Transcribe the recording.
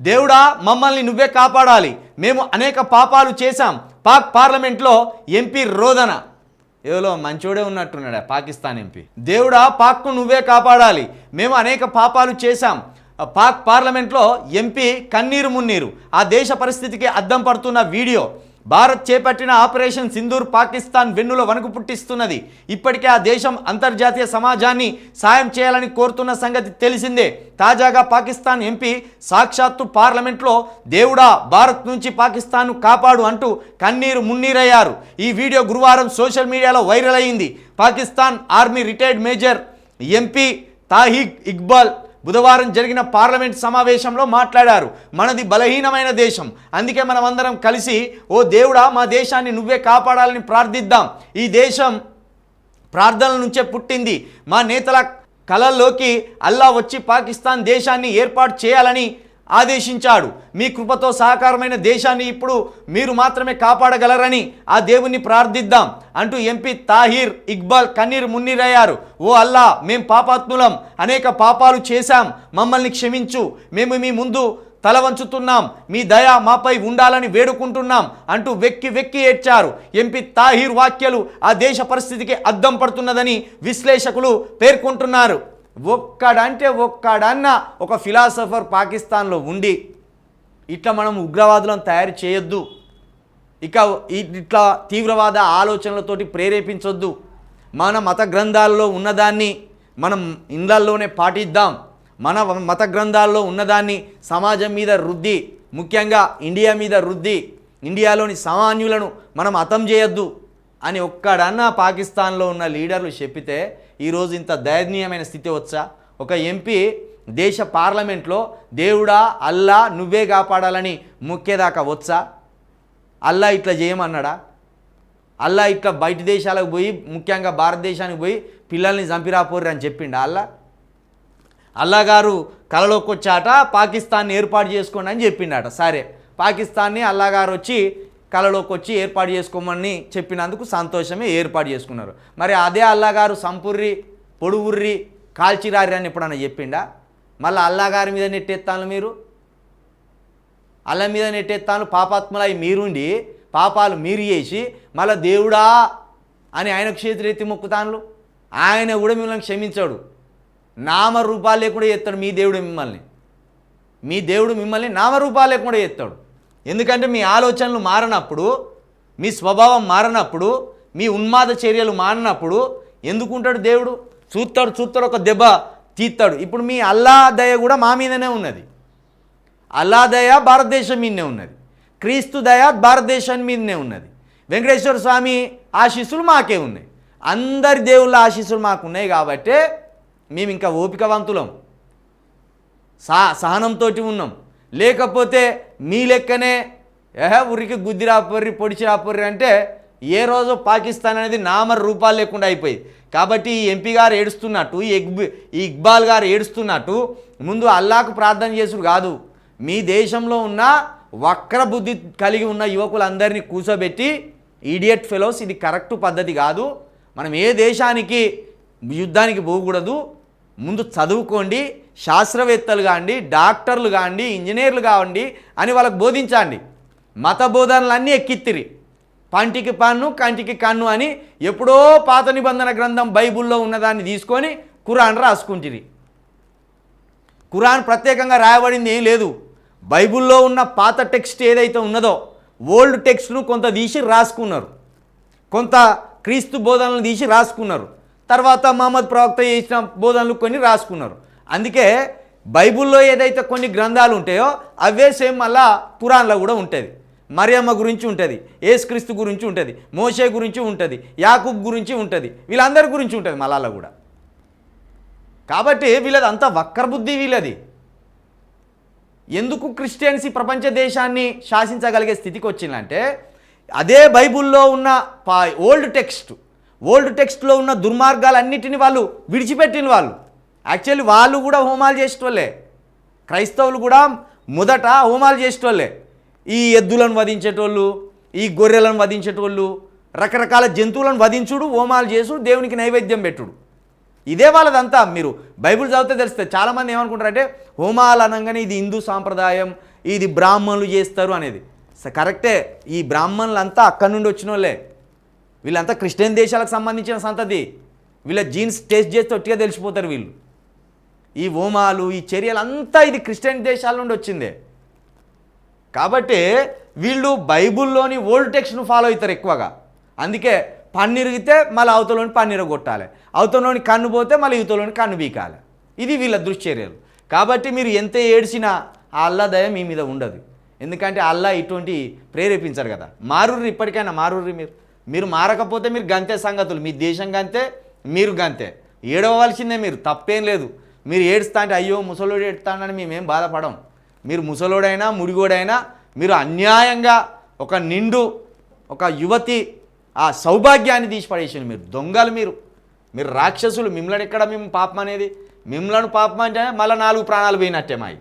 దేవుడా మమ్మల్ని నువ్వే కాపాడాలి. మేము అనేక పాపాలు చేశాం. పాక్ పార్లమెంట్లో ఎంపీ రోదన. ఏదో మంచోడే ఉన్నట్టున్నాడు పాకిస్తాన్ ఎంపీ? దేవుడా పాక్ను నువ్వే కాపాడాలి. మేము అనేక పాపాలు చేశాం. పాక్ పార్లమెంట్లో ఎంపీ కన్నీరు మున్నీరు. ఆ దేశ పరిస్థితికి అద్దం పడుతున్న వీడియో. భారత్ చేపట్టిన ఆపరేషన్ సింధూర్ పాకిస్తాన్ వెన్నులో వణుకు పుట్టిస్తున్నది. ఇప్పటికే ఆ దేశం అంతర్జాతీయ సమాజాన్ని సాయం చేయాలని కోరుతున్న సంగతి తెలిసిందే. తాజాగా పాకిస్తాన్ ఎంపీ సాక్షాత్తు పార్లమెంట్లో దేవుడా భారత్ నుంచి పాకిస్తాన్ను కాపాడు అంటూ కన్నీరు మున్నీరయ్యారు. ఈ వీడియో గురువారం సోషల్ మీడియాలో వైరల్ అయింది. Pakistan army retired major MP Tahir Iqbal బుధవారం జరిగిన పార్లమెంట్ సమావేశంలో మాట్లాడారు. మనది బలహీనమైన దేశం. అందుకే మనమందరం కలిసి ఓ దేవుడా మా దేశాన్ని నువ్వే కాపాడాలని ప్రార్థిద్దాం. ఈ దేశం ప్రార్థనల నుంచే పుట్టింది. మా నేతల కళల్లోకి అల్లా వచ్చి పాకిస్తాన్ దేశాన్ని ఏర్పాటు చేయాలని ఆదేశించాడు. మీ కృపతో సహకారమైన దేశాన్ని ఇప్పుడు మీరు మాత్రమే కాపాడగలరని ఆ దేవుణ్ణి ప్రార్థిద్దాం అంటూ ఎంపీ తాహిర్ ఇక్బాల్ కన్నీర్ మున్నీరయ్యారు. ఓ అల్లా మేం పాపాత్ములం అనేక పాపాలు చేశాం. మమ్మల్ని క్షమించు మేము మీ ముందు తల వంచుతున్నాం. మీ దయ మాపై ఉండాలని వేడుకుంటున్నాం అంటూ వెక్కి వెక్కి ఏడ్చారు. ఎంపీ తాహిర్ వాక్యాలు ఆ దేశ పరిస్థితికి అద్దం పడుతున్నదని విశ్లేషకులు పేర్కొంటున్నారు. ఒక్కడంటే ఒక్కడన్న ఒక ఫిలాసఫర్ పాకిస్తాన్లో ఉండి ఇట్లా మనం ఉగ్రవాదులను తయారు చేయొద్దు. ఇక ఇట్లా తీవ్రవాద ఆలోచనలతోటి ప్రేరేపించొద్దు. మన మత గ్రంథాల్లో ఉన్నదాన్ని మనం ఇండ్లల్లోనే పాటిద్దాం. మన మత గ్రంథాల్లో ఉన్నదాన్ని సమాజం మీద రుద్ది ముఖ్యంగా ఇండియా మీద రుద్ది ఇండియాలోని సామాన్యులను మనం అతం చేయొద్దు. అని ఒక్కడన్న పాకిస్తాన్లో ఉన్న లీడర్లు చెప్పితే ఈరోజు ఇంత దయనీయమైన స్థితి వచ్చా? ఒక ఎంపీ దేశ పార్లమెంట్లో దేవుడా అల్లా నువ్వే కాపాడాలని మొక్కేదాకా వచ్చా? అల్లా ఇట్లా చేయమన్నాడా? అల్లా ఇట్లా బయట దేశాలకు పోయి ముఖ్యంగా భారతదేశానికి పోయి పిల్లల్ని చంపిరాపోర్రు అని చెప్పిండు అల్లా? అల్లా గారు కలలోకి వచ్చాట పాకిస్తాన్ని ఏర్పాటు చేసుకోండి అని చెప్పిండట. సరే పాకిస్తాన్ని అల్లా గారు వచ్చి కళలోకి వచ్చి ఏర్పాటు చేసుకోమని చెప్పినందుకు సంతోషమే ఏర్పాటు చేసుకున్నారు. మరి అదే అల్లాగారు సంపుర్రి పొడువుర్రి కాల్చిరారి అని ఎప్పుడన్నా చెప్పిండా? మళ్ళీ అల్లాగారి మీద నెట్టెత్తాను మీరు? అల్ల మీద నెట్టెత్తాను పాపాత్మలై మీరుండి పాపాలు మీరు చేసి మళ్ళీ దేవుడా అని ఆయన క్షేత్రెత్తి మొక్కుతాను ఆయన కూడా మిమ్మల్ని క్షమించాడు. నామరూపాలు లేకుండా చేస్తాడు మీ దేవుడు మిమ్మల్ని. మీ దేవుడు మిమ్మల్ని నామరూపాలు లేకుండా చేస్తాడు. ఎందుకంటే మీ ఆలోచనలు మారినప్పుడు మీ స్వభావం మారినప్పుడు మీ ఉన్మాద చర్యలు మారినప్పుడు ఎందుకుంటాడు దేవుడు? చూస్తాడు చూస్తాడు ఒక దెబ్బ తీస్తాడు. ఇప్పుడు మీ అల్లా దయ కూడా మా మీదనే ఉన్నది. అల్లా దయ భారతదేశం మీదనే ఉన్నది. క్రీస్తు దయ భారతదేశం మీదనే ఉన్నది. వెంకటేశ్వర స్వామి ఆశీస్సులు మాకే ఉన్నాయి. అందరి దేవుళ్ళ ఆశీస్సులు మాకు ఉన్నాయి కాబట్టే మేము ఇంకా ఓపికవంతులం సహనంతో ఉన్నాం. లేకపోతే మీ లెక్కనే ఏహే ఉరికి గుద్ది రాపర్రి పొడిచి రాపర్రి అంటే ఏ రోజు పాకిస్తాన్ అనేది నామ రూపాలు లేకుండా అయిపోయింది. కాబట్టి ఈ ఎంపీ గారు ఏడుస్తున్నట్టు ఈ ఈ ఇక్బాల్ గారు ఏడుస్తున్నట్టు ముందు అల్లాకు ప్రార్థన చేసుడు కాదు. మీ దేశంలో ఉన్న వక్ర బుద్ధి కలిగి ఉన్న యువకులందరినీ కూర్చోబెట్టి ఈడియట్ ఫెలోస్ ఇది కరెక్ట్ పద్ధతి కాదు. మనం ఏ దేశానికి యుద్ధానికి పోకూడదు. ముందు చదువుకోండి శాస్త్రవేత్తలు కాండి డాక్టర్లు కాండి ఇంజనీర్లు కావండి అని వాళ్ళకు బోధించండి. మత బోధనలన్నీ ఎక్కిత్తిరి. పంటికి పన్ను కంటికి కన్ను అని ఎప్పుడో పాత నిబంధన గ్రంథం బైబుల్లో ఉన్నదాన్ని తీసుకొని కురాన్ రాసుకుంటిరి. ఖురాన్ ప్రత్యేకంగా రాయబడింది ఏం లేదు. బైబిల్లో ఉన్న పాత టెక్స్ట్ ఏదైతే ఉన్నదో ఓల్డ్ టెక్స్ట్ను కొంత తీసి రాసుకున్నారు. కొంత క్రీస్తు బోధనలు తీసి రాసుకున్నారు. తర్వాత మహమ్మద్ ప్రవక్త చేసిన బోధనలు కొన్ని రాసుకున్నారు. అందుకే బైబిల్లో ఏదైతే కొన్ని గ్రంథాలు ఉంటాయో అవే సేమ్ మళ్ళా పురాణంలో కూడా ఉంటుంది. మరియమ్మ గురించి ఉంటుంది ఏసుక్రీస్తు గురించి ఉంటుంది మోషే గురించి ఉంటుంది యాకూబ్ గురించి ఉంటుంది వీళ్ళందరి గురించి ఉంటుంది మళ్ళా కూడా. కాబట్టి వీళ్ళది అంత వక్రబుద్ధి వీళ్ళది. ఎందుకు క్రిస్టియన్స్ ఈ ప్రపంచ దేశాన్ని శాసించగలిగే స్థితికి వచ్చిందంటే అదే బైబిల్లో ఉన్న పా ఓల్డ్ టెక్స్ట్ ఓల్డ్ టెక్స్ట్లో ఉన్న దుర్మార్గాలన్నిటిని వాళ్ళు విడిచిపెట్టిన వాళ్ళు. యాక్చువల్లీ వాళ్ళు కూడా హోమాలు చేసేటోళ్ళే. క్రైస్తవులు కూడా మొదట హోమాలు చేసేటోళ్ళే. ఈ ఎద్దులను వధించేటోళ్ళు ఈ గొర్రెలను వధించేటోళ్ళు రకరకాల జంతువులను వధించుడు హోమాలు చేసుడు దేవునికి నైవేద్యం పెట్టుడు. ఇదే వాళ్ళదంతా. మీరు బైబిల్ చదివితే తెలిస్తే చాలామంది ఏమనుకుంటారంటే హోమాలు అనగానే ఇది హిందూ సాంప్రదాయం ఇది బ్రాహ్మణులు చేస్తారు అనేది. కరెక్టే. ఈ బ్రాహ్మణులంతా అక్కడి నుండి వచ్చిన వాళ్ళే వీళ్ళంతా క్రిస్టియన్ దేశాలకు సంబంధించిన సంతతి. వీళ్ళ జీన్స్ టేస్ట్ చేస్తే ఒట్టిగా తెలిసిపోతారు వీళ్ళు. ఈ హోమాలు ఈ చర్యలు అంతా ఇది క్రిస్టియన్ దేశాల నుండి వచ్చిందే. కాబట్టి వీళ్ళు బైబుల్లోని ఓల్డ్ టెక్స్ట్ను ఫాలో అవుతారు ఎక్కువగా. అందుకే పన్నిరిగితే మళ్ళీ అవతలోని పన్నీరు కొట్టాలి. అవతలోని కన్ను పోతే మళ్ళీ ఇవతలోని కన్ను బీకాలి ఇది వీళ్ళ దుశ్చర్యలు. కాబట్టి మీరు ఎంత ఏడ్చినా ఆ అల్లా దయ మీ మీద ఉండదు. ఎందుకంటే అల్లా ఇటువంటి ప్రేరేపించారు కదా. మారుర్రి ఇప్పటికైనా మారుర్రి మీరు. మీరు మారకపోతే మీరు గంతే సంగతులు. మీ దేశం గంతే మీరు గంతే. ఏడవలసిందే మీరు తప్పేం లేదు. మీరు ఏడుస్తా అంటే అయ్యో ముసలోడు ఏడుతాడని మేమేం బాధపడం. మీరు ముసలోడైనా ముడిగోడైనా మీరు అన్యాయంగా ఒక నిండు ఒక యువతి ఆ సౌభాగ్యాన్ని తీసి మీరు దొంగలు మీరు. మీరు రాక్షసులు మిమ్మల్ని ఎక్కడ మేము పాపం అనేది? మిమ్మల్ని పాపం అంటే మళ్ళీ నాలుగు ప్రాణాలు పోయినట్టే మాయి.